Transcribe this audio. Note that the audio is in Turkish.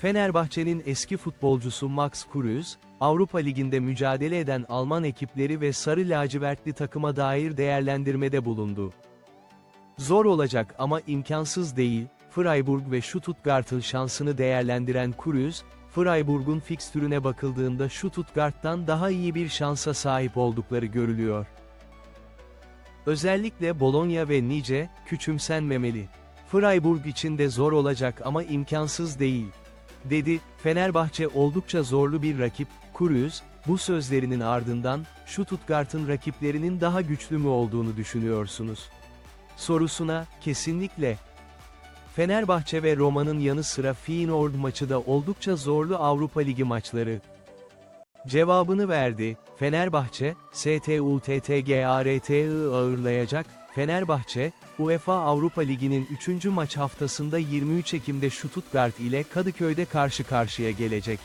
Fenerbahçe'nin eski futbolcusu Max Kruse, Avrupa Ligi'nde mücadele eden Alman ekipleri ve sarı lacivertli takıma dair değerlendirmede bulundu. Zor olacak ama imkansız değil, Freiburg ve Stuttgart'ın şansını değerlendiren Kruse, Freiburg'un fikstürüne bakıldığında Stuttgart'tan daha iyi bir şansa sahip oldukları görülüyor. Özellikle Bologna ve Nice, küçümsenmemeli. Freiburg için de zor olacak ama imkansız değil. Dedi, Fenerbahçe oldukça zorlu bir rakip, Kruse, bu sözlerinin ardından, Stuttgart'ın rakiplerinin daha güçlü mü olduğunu düşünüyorsunuz? Sorusuna, kesinlikle. Fenerbahçe ve Roma'nın yanı sıra Feyenoord maçı da oldukça zorlu Avrupa Ligi maçları. Cevabını verdi, Fenerbahçe, STUTTGART'ı ağırlayacak, Fenerbahçe, UEFA Avrupa Ligi'nin 3. maç haftasında 23 Ekim'de Stuttgart ile Kadıköy'de karşı karşıya gelecek.